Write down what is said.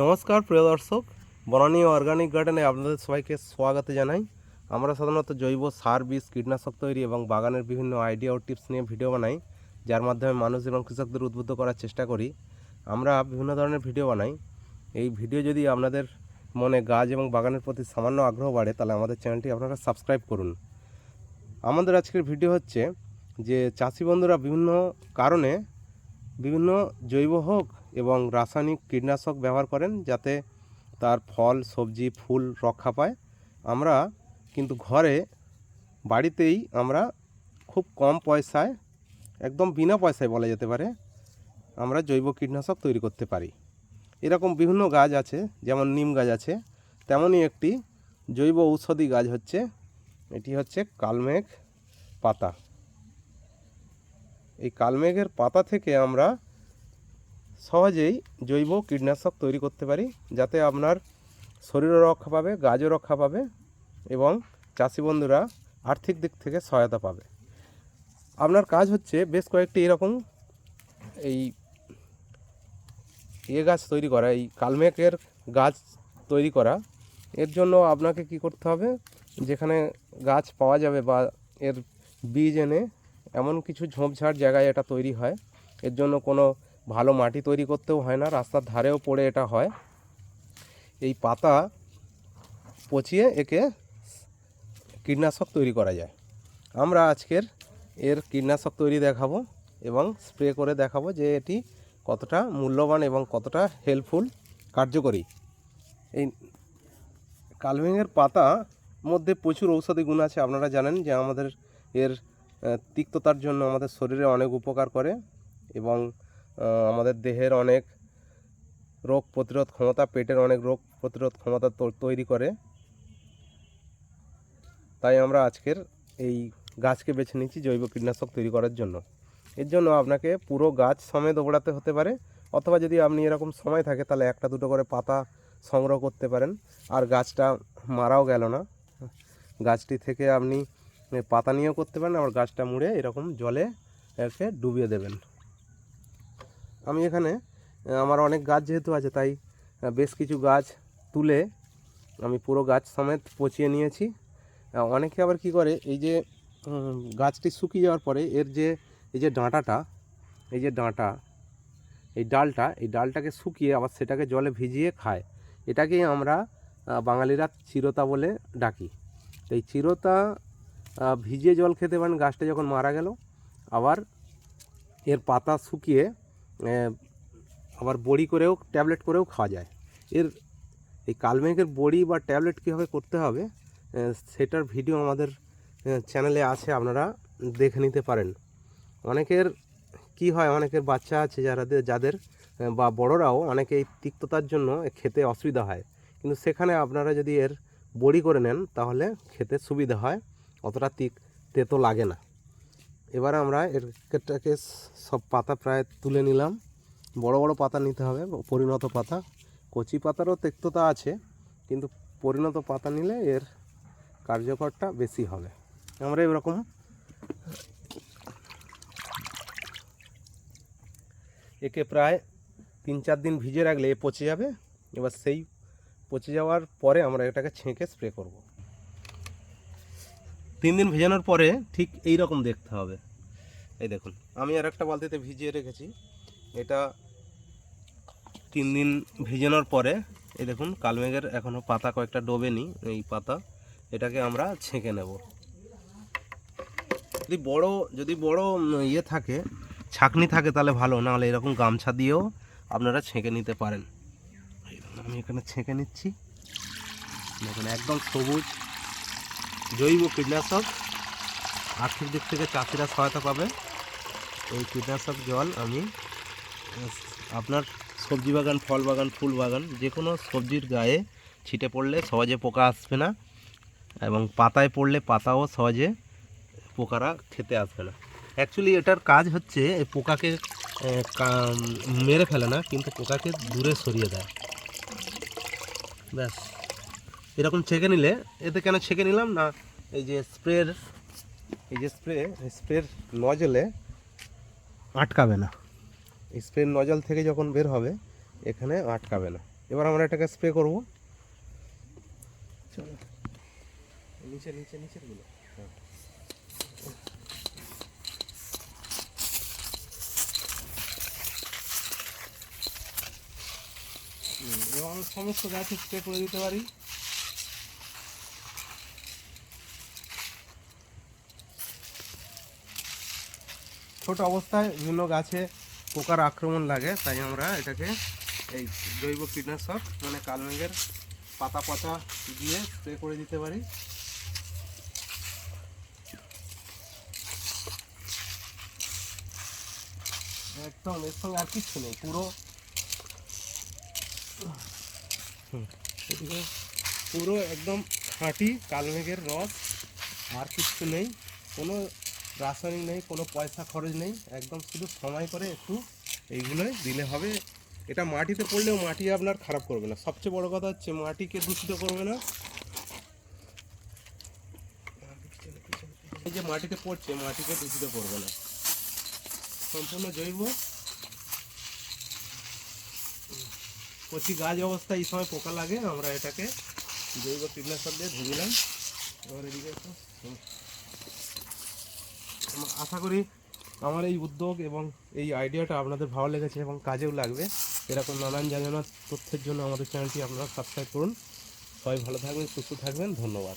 নমস্কার, প্রিয় দর্শক। বনানী অর্গানিক গার্ডেনে আপনাদের সবাইকে স্বাগত জানাই। আমরা সাধারণত জৈব সার, বীজ, কীটনাশক তৈরি এবং বাগানের বিভিন্ন আইডিয়া ও টিপস নিয়ে ভিডিও বানাই, যার মাধ্যমে মানুষ এবং কৃষকদের উদ্বুদ্ধ করার চেষ্টা করি। আমরা বিভিন্ন ধরনের ভিডিও বানাই। এই ভিডিও যদি আপনাদের মনে গাছ এবং বাগানের প্রতি সামান্য আগ্রহ বাড়ে, তাহলে আমাদের চ্যানেলটি আপনারা সাবস্ক্রাইব করুন। আমাদের আজকের ভিডিও হচ্ছে যে, চাষি বন্ধুরা বিভিন্ন কারণে বিভিন্ন জৈব হোক এবং রাসায়নিক কীটনাশক ব্যবহার করেন যাতে তার ফল, সবজি, ফুল রক্ষা পায়। আমরা কিন্তু ঘরে বাড়িতেই আমরা খুব কম পয়সায়, একদম বিনা পয়সায় বলা যেতে পারে, আমরা জৈব কীটনাশক তৈরি করতে পারি। এরকম বিভিন্ন গাছ আছে, যেমন নিম গাছ আছে, তেমনই একটি জৈব ঔষধি গাছ হচ্ছে, এটি হচ্ছে কালমেঘ পাতা। এই কালমেঘের পাতা থেকে আমরা সহজেই জৈব কীটনাশক তৈরি করতে পারি, যাতে আপনার শরীরও রক্ষা পাবে, গাছও রক্ষা পাবে এবং চাষি বন্ধুরা আর্থিক দিক থেকে সহায়তা পাবে। আপনার কাজ হচ্ছে বেশ কয়েকটি এরকম এই এ গাছ তৈরি করা, এই কালমেঘের গাছ তৈরি করা। এর জন্য আপনাকে কি করতে হবে, যেখানে গাছ পাওয়া যাবে বা এর বীজ এনে এমন কিছু ঝোপঝাড় জায়গায় এটা তৈরি হয়। এর জন্য কোনো ভালো মাটি তৈরি করতেও হয় না, রাস্তার ধারেও পড়ে এটা হয়। এই পাতা পচিয়ে একে কীটনাশক তৈরি করা যায়। আমরা আজকের এর কীটনাশক তৈরি দেখাবো এবং স্প্রে করে দেখাবো যে এটি কতটা মূল্যবান এবং কতটা হেল্পফুল, কার্যকরী। এই কালমিংয়ের পাতা মধ্যে প্রচুর ঔষধি গুণ আছে, আপনারা জানেন যে আমাদের এর তিক্ততার জন্য আমাদের শরীরে অনেক উপকার করে এবং আমাদের দেহের অনেক রোগ প্রতিরোধ ক্ষমতা, পেটের অনেক রোগ প্রতিরোধ ক্ষমতা তৈরি করে। তাই আমরা আজকের এই গাছকে বেছে নিচ্ছি জৈব কীটনাশক তৈরি করার জন্য। এর জন্য আপনাকে পুরো গাছ সমেত ওড়াতে হতে পারে, অথবা যদি আপনি এরকম সময় থাকে তাহলে একটা দুটো করে পাতা সংগ্রহ করতে পারেন। আর গাছটা মারাও গেল না। গাছটি থেকে আপনি পাতা নিয়েও করতে পারেন, আবার গাছটা মুড়ে এরকম জলে একে ডুবিয়ে দেবেন। আমি এখানে আমার অনেক গাছ যেহেতু আছে, তাই বেশ কিছু গাছ তুলে আমি পুরো গাছ সমেত পচিয়ে নিয়েছি। অনেকে আবার কি করে, এই যে গাছটি শুকিয়ে যাওয়ার পরে এর যে, এই যে ডাঁটাটা, এই যে ডাঁটা, এই ডালটা, এই ডালটাকে শুকিয়ে আবার সেটাকে জলে ভিজিয়ে খায়। এটাকেই আমরা বাঙালিরা চিরতা বলে ডাকি। তো এই চিরতা ভিজিয়ে জল খেতে পারেন, গাছটা যখন মারা গেল, আবার এর পাতা শুকিয়ে আবার বড়ি করেও, ট্যাবলেট করেও খাওয়া যায়। এর, এই কালমেঘের বড়ি বা ট্যাবলেট কীভাবে করতে হবে সেটার ভিডিও আমাদের চ্যানেলে আছে, আপনারা দেখে নিতে পারেন। অনেকের কি হয়, অনেকের বাচ্চা আছে যারা যাদের বা বড়রাও অনেকে এই তিক্ততার জন্য খেতে অসুবিধা হয়। কিন্তু সেখানে আপনারা যদি এর বড়ি করে নেন, তাহলে খেতে সুবিধা হয়, অতটা তিক, তেতো লাগে না। এবার আমরা এর কেটাকে সব পাতা প্রায় তুলে নিলাম। বড় বড় পাতা নিতে হবে, পরিণত পাতা। কচি পাতারও তিক্ততা আছে, কিন্তু পরিণত পাতা নিলে এর কার্যকরটা বেশি হবে। আমরা এরকম একে প্রায় তিন চার দিন ভিজে রাখলে এ পচে যাবে। এবার সেই পচে যাওয়ার পরে আমরা এটাকে ছেঁকে স্প্রে করব। তিন দিন ভেজানোর পরে ঠিক এই রকম দেখতে হবে। এই দেখুন, আমি আর একটা বালতিতে ভিজিয়ে রেখেছি। এটা তিন দিন ভিজানোর পরে, এই দেখুন, কালমেঘের এখনও পাতা কয়েকটা ডোবেনি, এই পাতা, এটাকে আমরা ছেঁকে নেব। যদি বড় যদি বড় ইয়ে থাকে, ছাকনি থাকে তাহলে ভালো, নাহলে এরকম গামছা দিয়েও আপনারা ছেঁকে নিতে পারেন। আমি এখানে ছেঁকে নিচ্ছি। দেখুন, একদম সবুজ। জৈব কীটনাশক। আর্থিক দিক থেকে চাষিরা সহায়তা পাবে। এই কীটনাশক জল আমি আপনার সবজি বাগান, ফল বাগান, ফুল বাগান যে কোনো সবজির গায়ে ছিটে পড়লে সহজে পোকা আসবে না এবং পাতায় পড়লে পাতাও সহজে পোকারা খেতে আসবে না। অ্যাকচুয়ালি এটার কাজ হচ্ছে এই পোকাকে মেরে ফেলে না, কিন্তু পোকাকে দূরে সরিয়ে দেয়। ব্যাস। এরকম ছেঁকে নিলে এতে কেন ছেঁকে নিলাম না? এই যে স্প্রের এই যে স্প্রে স্প্রের নজলে আটকাবে না। স্প্রের নজল থেকে যখন বের হবে এখানে আটকাবে না। এবার আমরা এটাকে স্প্রে করব। চলো। নিচে নিচে নিচের এবং সমস্ত গাছ স্প্রে করে দিতে পারি। ছোট অবস্থায় বিভিন্ন গাছে পোকার আক্রমণ লাগে, তাই আমরা এটাকে এই জৈব কীটনাশক মানে কালমেঘের পাতা পচা দিয়ে স্প্রে করে দিতে পারি। একদম, এর সঙ্গে আর কিচ্ছু নেই, পুরো পুরো একদম খাঁটি কালমেঘের রস, আর কিচ্ছু নেই। কোনো রাসায়নিক নেই, কোনো পয়সা খরচ নেই। একদম শুধু সময় করে একটু এইগুলোই দিলে হবে। এটা মাটিতে পড়লেও মাটি আপনার খারাপ করবে না। সবচেয়ে বড় কথা হচ্ছে মাটিকে দূষিত করবে না। এই যে মাটিতে পড়ছে, মাটিকে দূষিত করবে না। সম্পূর্ণ জৈব। কচি গাছ অবস্থায় এই সময় পোকা লাগে, আমরা এটাকে জৈব কীটনাশক দিয়ে ধুবিলাম এবার এদিকে আশা করি আমার এই উদ্যোগ এবং এই আইডিয়াটা আপনাদের ভালো লেগেছে এবং কাজেও লাগবে এরকম নানান জানানোর তথ্যের জন্য আমাদের চ্যানেলটি আপনারা সাবস্ক্রাইব করুন সবাই ভালো থাকবেন, সুস্থ থাকবেন, ধন্যবাদ।